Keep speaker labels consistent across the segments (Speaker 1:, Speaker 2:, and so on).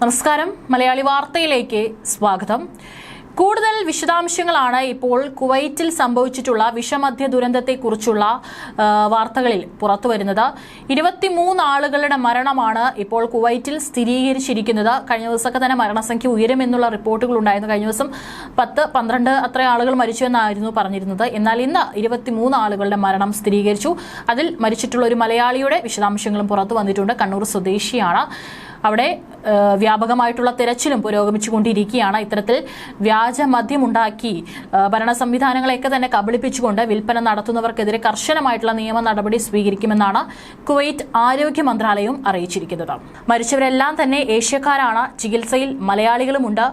Speaker 1: നമസ്കാരം. മലയാളി വാർത്തയിലേക്ക് സ്വാഗതം. കൂടുതൽ വിശദാംശങ്ങളാണ് ഇപ്പോൾ കുവൈറ്റിൽ സംഭവിച്ചിട്ടുള്ള വിഷമദ്യ ദുരന്തത്തെക്കുറിച്ചുള്ള വാർത്തകളിൽ പുറത്തു വരുന്നത് ഇരുപത്തിമൂന്ന് ആളുകളുടെ മരണമാണ് ഇപ്പോൾ കുവൈറ്റിൽ സ്ഥിരീകരിച്ചിരിക്കുന്നത്. കഴിഞ്ഞ ദിവസമൊക്കെ തന്നെ മരണസംഖ്യ ഉയരുമെന്നുള്ള റിപ്പോർട്ടുകൾ ഉണ്ടായിരുന്നു. കഴിഞ്ഞ ദിവസം പത്ത് പന്ത്രണ്ട് അത്ര ആളുകൾ മരിച്ചു എന്നായിരുന്നു പറഞ്ഞിരുന്നത്. എന്നാൽ ഇന്ന് ഇരുപത്തിമൂന്ന് ആളുകളുടെ മരണം സ്ഥിരീകരിച്ചു. അതിൽ മരിച്ചിട്ടുള്ള ഒരു മലയാളിയുടെ വിശദാംശങ്ങളും പുറത്തു വന്നിട്ടുണ്ട്. കണ്ണൂർ സ്വദേശിയാണ്. അവിടെ വ്യാപകമായിട്ടുള്ള തിരച്ചിലും പുരോഗമിച്ചുകൊണ്ടിരിക്കുകയാണ്. ഇത്തരത്തിൽ വ്യാജ മദ്യമുണ്ടാക്കി ഏഹ്, ഭരണ സംവിധാനങ്ങളെയൊക്കെ തന്നെ കബളിപ്പിച്ചുകൊണ്ട് വിൽപ്പന നടത്തുന്നവർക്കെതിരെ കർശനമായിട്ടുള്ള നിയമ നടപടി സ്വീകരിക്കുമെന്നാണ് കുവൈറ്റ് ആരോഗ്യ മന്ത്രാലയം അറിയിച്ചിരിക്കുന്നത്. മരിച്ചവരെല്ലാം തന്നെ ഏഷ്യക്കാരാണ്. ചികിത്സയിൽ മലയാളികളുമുണ്ട്.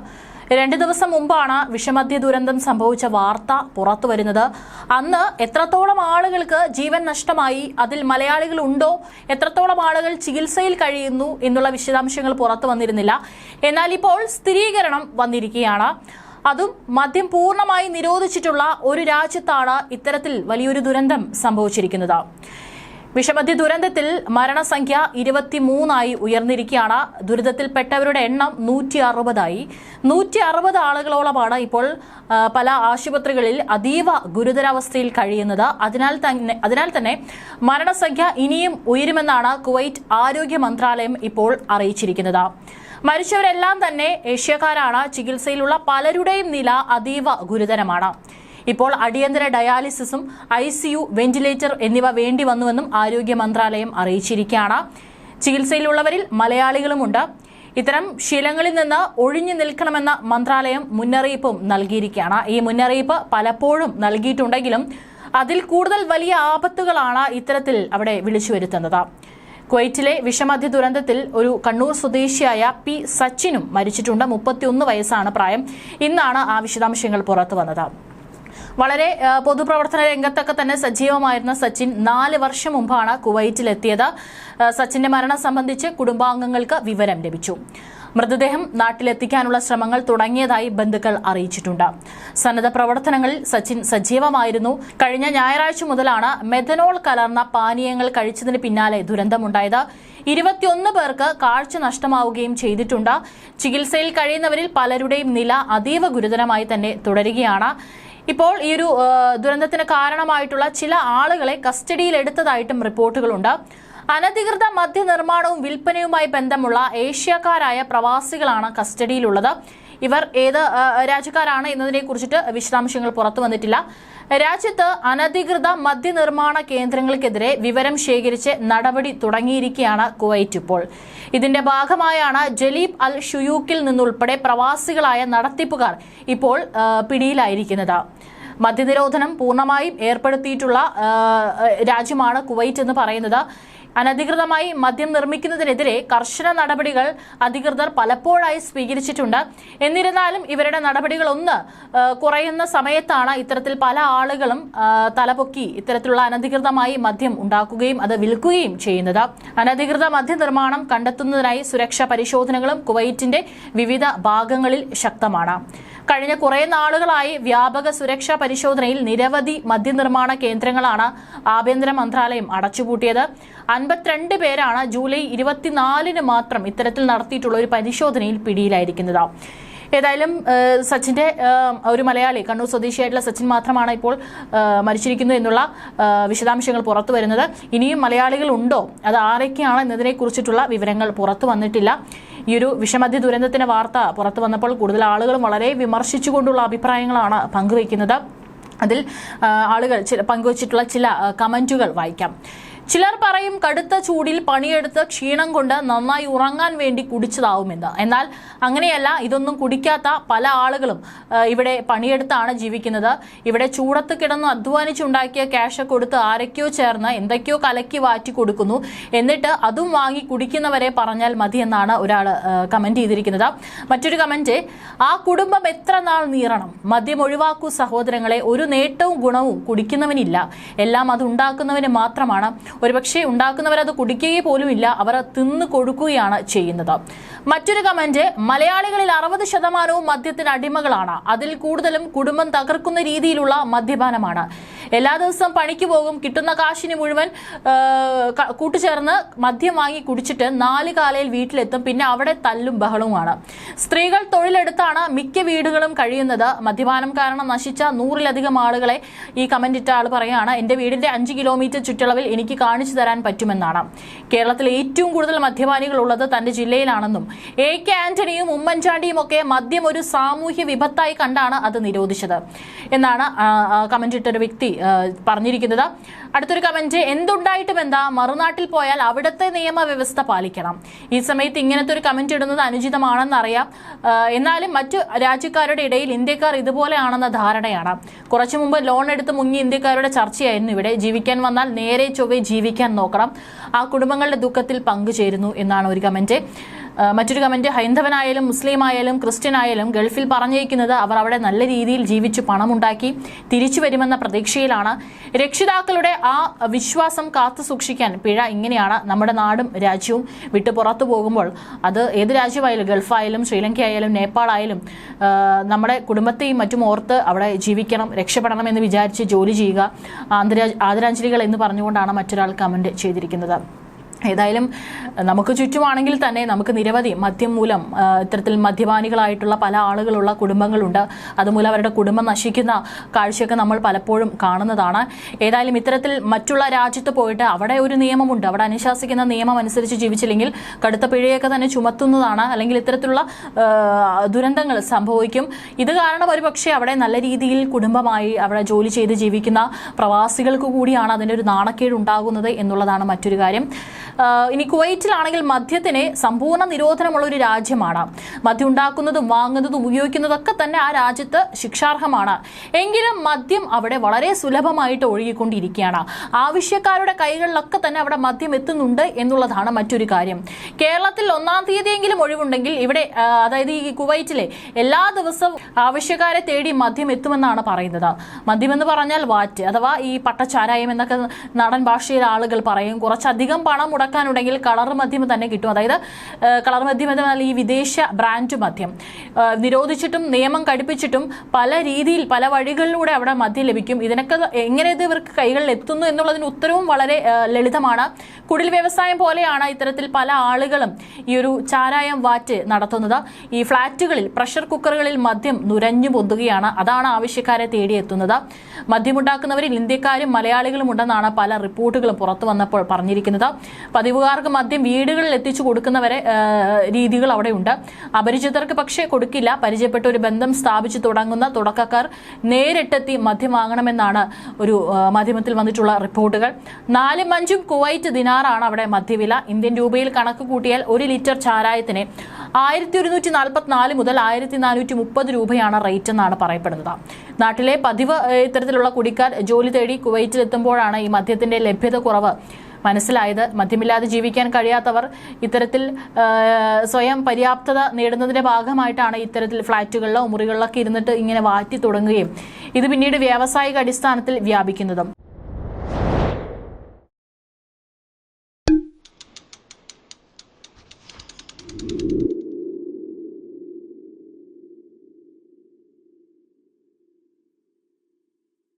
Speaker 1: രണ്ട് ദിവസം മുമ്പാണ് വിഷമദ്യ ദുരന്തം സംഭവിച്ച വാർത്ത പുറത്തു വരുന്നത്. അന്ന് എത്രത്തോളം ആളുകൾക്ക് ജീവൻ നഷ്ടമായി അതിൽ മലയാളികൾ ഉണ്ടോ എത്രത്തോളം ആളുകൾ ചികിത്സയിൽ കഴിയുന്നു എന്നുള്ള വിശദാംശങ്ങൾ പുറത്തു വന്നിരുന്നില്ല. എന്നാൽ ഇപ്പോൾ സ്ഥിരീകരണം വന്നിരിക്കുകയാണ്. അതും മദ്യം പൂർണമായി നിരോധിച്ചിട്ടുള്ള ഒരു രാജ്യത്താണ് ഇത്തരത്തിൽ വലിയൊരു ദുരന്തം സംഭവിച്ചിരിക്കുന്നത്. വിഷമദ്യ ദുരന്തത്തിൽ മരണസംഖ്യ ഇരുപത്തിമൂന്നായി ഉയർന്നിരിക്കുകയാണ്. ദുരിതത്തിൽപ്പെട്ടവരുടെ എണ്ണം നൂറ്റി അറുപതായി നൂറ്റി അറുപത് ആളുകളോളമാണ് ഇപ്പോൾ പല ആശുപത്രികളിൽ അതീവ ഗുരുതരാവസ്ഥയിൽ കഴിയുന്നത്. അതിനാൽ തന്നെ അതിനാൽ തന്നെ മരണസംഖ്യ ഇനിയും ഉയരുമെന്നാണ് കുവൈറ്റ് ആരോഗ്യ മന്ത്രാലയം ഇപ്പോൾ അറിയിച്ചിരിക്കുന്നത്. മരിച്ചവരെല്ലാം തന്നെ ഏഷ്യക്കാരാണ്. ചികിത്സയിലുള്ള പലരുടെയും നില അതീവ ഗുരുതരമാണ്. ഇപ്പോൾ അടിയന്തര ഡയാലിസിസും ഐ വെന്റിലേറ്റർ എന്നിവ വേണ്ടി വന്നുവെന്നും ആരോഗ്യ മന്ത്രാലയം അറിയിച്ചിരിക്കുകയാണ്. ചികിത്സയിലുള്ളവരിൽ മലയാളികളുമുണ്ട്. ഇത്തരം ശീലങ്ങളിൽ നിന്ന് ഒഴിഞ്ഞു നിൽക്കണമെന്ന മന്ത്രാലയം മുന്നറിയിപ്പും നൽകിയിരിക്കുകയാണ്. ഈ മുന്നറിയിപ്പ് പലപ്പോഴും നൽകിയിട്ടുണ്ടെങ്കിലും അതിൽ കൂടുതൽ വലിയ ആപത്തുകളാണ് ഇത്തരത്തിൽ അവിടെ വിളിച്ചു വരുത്തുന്നത് കുവൈറ്റിലെ വിഷമദ്യ ദുരന്തത്തിൽ ഒരു കണ്ണൂർ സ്വദേശിയായ പി സച്ചിനും മരിച്ചിട്ടുണ്ട്. മുപ്പത്തിയൊന്ന് വയസ്സാണ് പ്രായം. ഇന്നാണ് ആ വിശദാംശങ്ങൾ പുറത്തു വന്നത് വളരെ പൊതുപ്രവർത്തന രംഗത്തൊക്കെ തന്നെ സജീവമായിരുന്ന സച്ചിൻ നാല് വർഷം മുമ്പാണ് കുവൈറ്റിലെത്തിയത്. സച്ചിന്റെ മരണം സംബന്ധിച്ച് കുടുംബാംഗങ്ങൾക്ക് വിവരം ലഭിച്ചു. മൃതദേഹം നാട്ടിലെത്തിക്കാനുള്ള ശ്രമങ്ങൾ തുടങ്ങിയതായി ബന്ധുക്കൾ അറിയിച്ചിട്ടുണ്ട്. സന്നദ്ധ പ്രവർത്തനങ്ങളിൽ സച്ചിൻ സജീവമായിരുന്നു. കഴിഞ്ഞ ഞായറാഴ്ച മുതലാണ് മെഥനോൾ കലർന്ന പാനീയങ്ങൾ കഴിച്ചതിന് പിന്നാലെ ദുരന്തമുണ്ടായത്. ഇരുപത്തിയൊന്ന് പേർക്ക് കാഴ്ച നഷ്ടമാവുകയും ചെയ്തിട്ടുണ്ട്. ചികിത്സയിൽ കഴിയുന്നവരിൽ പലരുടെയും നില അതീവ ഗുരുതരമായി തന്നെ തുടരുകയാണ്. ഇപ്പോൾ ഈ ഒരു ദുരന്തത്തിന് കാരണമായിട്ടുള്ള ചില ആളുകളെ കസ്റ്റഡിയിൽ എടുത്തതായിട്ടും റിപ്പോർട്ടുകളുണ്ട്. അനധികൃത മദ്യനിർമ്മാണവും വിൽപ്പനയുമായി ബന്ധമുള്ള ഏഷ്യക്കാരായ പ്രവാസികളാണ് കസ്റ്റഡിയിലുള്ളത്. ഇവർ ഏത് രാജ്യക്കാരാണ് എന്നതിനെ കുറിച്ചിട്ട് വിശദാംശങ്ങൾ പുറത്തു വന്നിട്ടില്ല. രാജ്യത്ത് അനധികൃത മദ്യനിർമ്മാണ കേന്ദ്രങ്ങൾക്കെതിരെ വിവരം ശേഖരിച്ച് നടപടി തുടങ്ങിയിരിക്കുകയാണ് കുവൈറ്റ് ഇപ്പോൾ. ഇതിന്റെ ഭാഗമായാണ് ജലീബ് അൽ ഷുയൂക്കിൽ നിന്നുൾപ്പെടെ പ്രവാസികളായ നടത്തിപ്പുകാർ ഇപ്പോൾ പിടിയിലായിരിക്കുന്നത്. മദ്യനിരോധനം പൂർണമായും ഏർപ്പെടുത്തിയിട്ടുള്ള രാജ്യമാണ് കുവൈറ്റ് എന്ന് പറയുന്നത്. അനധികൃതമായി മദ്യം നിർമ്മിക്കുന്നതിനെതിരെ കർശന നടപടികൾ അധികൃതർ പലപ്പോഴായി സ്വീകരിച്ചിട്ടുണ്ട്. എന്നിരുന്നാലും ഇവരുടെ നടപടികളൊന്ന് കുറയുന്ന സമയത്താണ് ഇത്തരത്തിൽ പല ആളുകളും തലപൊക്കി ഇത്തരത്തിലുള്ള അനധികൃതമായി മദ്യം ഉണ്ടാക്കുകയും അത് വിൽക്കുകയും ചെയ്യുന്നത്. അനധികൃത മദ്യനിർമ്മാണം കണ്ടെത്തുന്നതിനായി സുരക്ഷാ പരിശോധനകളും കുവൈറ്റിന്റെ വിവിധ ഭാഗങ്ങളിൽ ശക്തമാണ്. കഴിഞ്ഞ കുറേ നാളുകളായി വ്യാപക സുരക്ഷാ പരിശോധനയിൽ നിരവധി മദ്യനിർമ്മാണ കേന്ദ്രങ്ങളാണ് ആഭ്യന്തര മന്ത്രാലയം അടച്ചുപൂട്ടിയത്. അൻപത്തിരണ്ട് പേരാണ് ജൂലൈ ഇരുപത്തിനാലിന് മാത്രം ഇത്തരത്തിൽ നടത്തിയിട്ടുള്ള ഒരു പരിശോധനയിൽ പിടിയിലായിരിക്കുന്നത്. ഏതായാലും സച്ചിന്റെ ഒരു മലയാളി കണ്ണൂർ സ്വദേശിയായിട്ടുള്ള സച്ചിൻ മാത്രമാണ് ഇപ്പോൾ മരിച്ചിരിക്കുന്നത് മരിച്ചിരിക്കുന്നു എന്നുള്ള വിശദാംശങ്ങൾ പുറത്തു വരുന്നത്. ഇനിയും മലയാളികൾ ഉണ്ടോ? അത് ആരൊക്കെയാണ് എന്നതിനെ കുറിച്ചിട്ടുള്ള വിവരങ്ങൾ പുറത്തു വന്നിട്ടില്ല. ഈ ഒരു വിഷമദ്യ ദുരന്തത്തിന്റെ വാർത്ത പുറത്തു വന്നപ്പോൾ കൂടുതൽ ആളുകളും വളരെ വിമർശിച്ചുകൊണ്ടുള്ള അഭിപ്രായങ്ങളാണ് പങ്കുവയ്ക്കുന്നത്. അതിൽ ആളുകൾ പങ്കുവച്ചിട്ടുള്ള ചില കമന്റുകൾ വായിക്കാം. ചിലർ പറയും കടുത്ത ചൂടിൽ പണിയെടുത്ത് ക്ഷീണം കൊണ്ട് നന്നായി ഉറങ്ങാൻ വേണ്ടി കുടിച്ചതാവുമെന്ന്. എന്നാൽ അങ്ങനെയല്ല ഇതൊന്നും കുടിക്കാത്ത പല ആളുകളും ഇവിടെ പണിയെടുത്താണ് ജീവിക്കുന്നത്. ഇവിടെ ചൂടത്ത് കിടന്ന് അധ്വാനിച്ചുണ്ടാക്കിയ ക്യാഷ് കൊടുത്ത് ആരൊക്കെയോ ചേർന്ന് എന്തൊക്കെയോ കലക്കി വാറ്റി കൊടുക്കുന്നു. എന്നിട്ട് അതും വാങ്ങി കുടിക്കുന്നവരെ പറഞ്ഞാൽ മതി എന്നാണ് ഒരാൾ കമന്റ് ചെയ്തിരിക്കുന്നത്. മറ്റൊരു കമന്റ് ആ കുടുംബം എത്ര നാൾ നീറണം? മദ്യം ഒഴിവാക്കൂ സഹോദരങ്ങളെ. ഒരു നേട്ടവും ഗുണവും കുടിക്കുന്നവനില്ല. എല്ലാം അത് ഉണ്ടാക്കുന്നവന് മാത്രമാണ്. ഒരുപക്ഷെ ഉണ്ടാക്കുന്നവർ അത് കുടിക്കുകയെ പോലുമില്ല. അവർ തിന്നു കൊടുക്കുകയാണ് ചെയ്യുന്നത്. മറ്റൊരു കമന്റ് മലയാളികളിൽ അറുപത് ശതമാനവും മദ്യത്തിന് അടിമകളാണ്. അതിൽ കൂടുതലും കുടുംബം തകർക്കുന്ന രീതിയിലുള്ള മദ്യപാനമാണ്. എല്ലാ ദിവസവും പണിക്ക് പോകും. കിട്ടുന്ന കാശിന് മുഴുവൻ കൂട്ടുചേർന്ന് മദ്യം വാങ്ങി കുടിച്ചിട്ട് നാല് കാലയിൽ വീട്ടിലെത്തും. പിന്നെ അവിടെ തല്ലും ബഹളവുമാണ്. സ്ത്രീകൾ തൊഴിലെടുത്താണ് മിക്ക വീടുകളും കഴിയുന്നത്. മദ്യപാനം കാരണം നശിച്ച നൂറിലധികം ആളുകളെ ഈ കമന്റ് ഇട്ട ആൾ പറയാണ് എന്റെ വീടിന്റെ അഞ്ച് കിലോമീറ്റർ ചുറ്റളവിൽ എനിക്ക് കാണിച്ചു തരാൻ പറ്റുമെന്നാണ്. കേരളത്തിൽ ഏറ്റവും കൂടുതൽ മദ്യപാനികൾ ഉള്ളത് തന്റെ ജില്ലയിലാണെന്നും എ കെ ആന്റണിയും ഉമ്മൻചാണ്ടിയും ഒക്കെ മദ്യം ഒരു സാമൂഹ്യ വിപത്തായി കണ്ടാണ് അത് നിരോധിച്ചത് എന്നാണ് ആ, ആ, കമന്റ് ഇട്ട ഒരു വ്യക്തി പറഞ്ഞിരിക്കുന്നത്. അടുത്തൊരു കമന്റ് എന്തുണ്ടായിട്ടും എന്താ മറുനാട്ടിൽ പോയാൽ അവിടുത്തെ നിയമവ്യവസ്ഥ പാലിക്കണം. ഈ സമയത്ത് ഇങ്ങനത്തെ ഒരു കമന്റ് ഇടുന്നത് അനുചിതമാണെന്നറിയാം. എന്നാലും മറ്റു രാജ്യക്കാരുടെ ഇടയിൽ ഇന്ത്യക്കാർ ഇതുപോലെയാണെന്ന ധാരണയാണ്. കുറച്ചു മുമ്പ് ലോൺ എടുത്ത് മുങ്ങി ഇന്ത്യക്കാരുടെ ചർച്ചയായിരുന്നു ഇവിടെ. ജീവിക്കാൻ വന്നാൽ നേരെ ചൊവ്വെ ജീവിക്കാൻ നോക്കണം. ആ കുടുംബങ്ങളുടെ ദുഃഖത്തിൽ പങ്കുചേരുന്നു എന്നാണ് ഒരു കമന്റ് മറ്റൊരു കമന്റ് ഹൈന്ദവനായാലും മുസ്ലിം ആയാലും ക്രിസ്ത്യൻ ആയാലും ഗൾഫിൽ പറഞ്ഞേക്കുന്നത് അവർ അവിടെ നല്ല രീതിയിൽ ജീവിച്ച് പണമുണ്ടാക്കി തിരിച്ചു വരുമെന്ന പ്രതീക്ഷയിലാണ്. രക്ഷിതാക്കളുടെ ആ വിശ്വാസം കാത്തു സൂക്ഷിക്കാൻ പിഴ ഇങ്ങനെയാണ് നമ്മുടെ നാടും രാജ്യവും വിട്ടു പുറത്തു പോകുമ്പോൾ. അത് ഏത് രാജ്യമായാലും ഗൾഫായാലും ശ്രീലങ്ക ആയാലും നേപ്പാളായാലും നമ്മുടെ കുടുംബത്തെയും മറ്റും ഓർത്ത് അവിടെ ജീവിക്കണം രക്ഷപ്പെടണം എന്ന് വിചാരിച്ച് ജോലി ചെയ്യുക. ആദരാഞ്ജലികൾ എന്ന് പറഞ്ഞുകൊണ്ടാണ് മറ്റൊരാൾ കമന്റ് ചെയ്തിരിക്കുന്നത്. ഏതായാലും നമുക്ക് ചുറ്റുമാണെങ്കിൽ തന്നെ നമുക്ക് നിരവധി മദ്യം മൂലം ഇത്തരത്തിൽ മദ്യപാനികളായിട്ടുള്ള പല ആളുകളുള്ള കുടുംബങ്ങളുണ്ട്. അതുമൂലം അവരുടെ കുടുംബം നശിക്കുന്ന കാഴ്ചയൊക്കെ നമ്മൾ പലപ്പോഴും കാണുന്നതാണ്. ഏതായാലും ഇത്തരത്തിൽ മറ്റുള്ള രാജ്യത്ത് പോയിട്ട് അവിടെ ഒരു നിയമമുണ്ട്. അവിടെ അനുശാസിക്കുന്ന നിയമം അനുസരിച്ച് ജീവിച്ചില്ലെങ്കിൽ കടുത്ത പിഴയൊക്കെ തന്നെ ചുമത്തുന്നതാണ്. അല്ലെങ്കിൽ ഇത്തരത്തിലുള്ള ദുരന്തങ്ങൾ സംഭവിക്കും. ഇത് കാരണം ഒരു പക്ഷേ അവിടെ നല്ല രീതിയിൽ കുടുംബമായി അവിടെ ജോലി ചെയ്ത് ജീവിക്കുന്ന പ്രവാസികൾക്ക് കൂടിയാണ് അതിന്റെ ഒരു നാണക്കേട് ഉണ്ടാകുന്നത് എന്നുള്ളതാണ് മറ്റൊരു കാര്യം. ഇനി കുവൈറ്റിലാണെങ്കിൽ മദ്യത്തിന് സമ്പൂർണ നിരോധനമുള്ള ഒരു രാജ്യമാണ്. മദ്യം ഉണ്ടാക്കുന്നതും വാങ്ങുന്നതും ഉപയോഗിക്കുന്നതൊക്കെ തന്നെ ആ രാജ്യത്ത് ശിക്ഷാർഹമാണ്. എങ്കിലും മദ്യം അവിടെ വളരെ സുലഭമായിട്ട് ഒഴുകിക്കൊണ്ടിരിക്കുകയാണ്. ആവശ്യക്കാരുടെ കൈകളിലൊക്കെ തന്നെ അവിടെ മദ്യം എത്തുന്നുണ്ട് എന്നുള്ളതാണ് മറ്റൊരു കാര്യം. കേരളത്തിൽ ഒന്നാം തീയതിയെങ്കിലും ഒഴിവുണ്ടെങ്കിൽ ഇവിടെ അതായത് ഈ കുവൈറ്റിലെ എല്ലാ ദിവസവും ആവശ്യക്കാരെ തേടി മദ്യം എത്തുമെന്നാണ് പറയുന്നത്. മദ്യം എന്ന് പറഞ്ഞാൽ വാറ്റ് അഥവാ ഈ പട്ടച്ചാരായം എന്നൊക്കെ നാടൻ ഭാഷയിൽ ആളുകൾ പറയും. കുറച്ചധികം പണം മുടക്കാനുണ്ടെങ്കിൽ കളർ മദ്യം തന്നെ കിട്ടും. അതായത് കളർ മദ്യം എന്ന് പറഞ്ഞാൽ ഈ വിദേശ ബ്രാൻഡ് മദ്യം. നിരോധിച്ചിട്ടും നിയമം കടുപ്പിച്ചിട്ടും പല രീതിയിൽ പല വഴികളിലൂടെ അവിടെ മദ്യം ലഭിക്കും. ഇതിനൊക്കെ എങ്ങനെ ഇത് ഇവർക്ക് കൈകളിൽ എത്തുന്നു എന്നുള്ളതിന് ഉത്തരവും വളരെ ലളിതമാണ്. കുടിൽ വ്യവസായം പോലെയാണ് ഇത്തരത്തിൽ പല ആളുകളും ഈ ഒരു ചാരായം വാറ്റ് നടത്തുന്നത്. ഈ ഫ്ളാറ്റുകളിൽ പ്രഷർ കുക്കറുകളിൽ മദ്യം നുരഞ്ഞു പൊന്തുകയാണ്. അതാണ് ആവശ്യക്കാരെ തേടിയെത്തുന്നത്. മദ്യമുണ്ടാക്കുന്നവരിൽ ഇന്ത്യക്കാരും മലയാളികളും ഉണ്ടെന്നാണ് പല റിപ്പോർട്ടുകളും പുറത്തു വന്നപ്പോൾ പറഞ്ഞിരിക്കുന്നത്. പതിവുകാർക്ക് മദ്യം വീടുകളിൽ എത്തിച്ചു കൊടുക്കുന്നവരെ രീതികൾ അവിടെയുണ്ട്. അപരിചിതർക്ക് പക്ഷേ കൊടുക്കില്ല. പരിചയപ്പെട്ട ഒരു ബന്ധം സ്ഥാപിച്ചു തുടങ്ങുന്ന തുടക്കക്കാർ നേരിട്ടെത്തി മദ്യം വാങ്ങണമെന്നാണ് ഒരു മാധ്യമത്തിൽ വന്നിട്ടുള്ള റിപ്പോർട്ടുകൾ. നാലും അഞ്ചും കുവൈറ്റ് ദിനാറാണ് അവിടെ മദ്യവില. ഇന്ത്യൻ രൂപയിൽ കണക്ക് കൂട്ടിയാൽ ഒരു ലിറ്റർ ചാരായത്തിന് ആയിരത്തി ഒരുന്നൂറ്റി നാൽപ്പത്തിനാല് മുതൽ ആയിരത്തി നാനൂറ്റി മുപ്പത് രൂപയാണ് റേറ്റ് എന്നാണ് പറയപ്പെടുന്നത്. നാട്ടിലെ പതിവ് ഇത്തരത്തിലുള്ള കുടിക്കാർ ജോലി തേടി കുവൈറ്റിലെത്തുമ്പോഴാണ് ഈ മദ്യത്തിന്റെ ലഭ്യത കുറവ്. മനസ്സിലായത് മദ്യമില്ലാതെ ജീവിക്കാൻ കഴിയാത്തവർ ഇത്തരത്തിൽ സ്വയം പര്യാപ്തത നേടുന്നതിന്റെ ഭാഗമായിട്ടാണ് ഇത്തരത്തിൽ ഫ്ളാറ്റുകളിലോ മുറികളിലൊക്കെ ഇരുന്നിട്ട് ഇങ്ങനെ വാറ്റി തുടങ്ങുകയും ഇത് പിന്നീട് വ്യാവസായിക അടിസ്ഥാനത്തിൽ വ്യാപിക്കുന്നതും.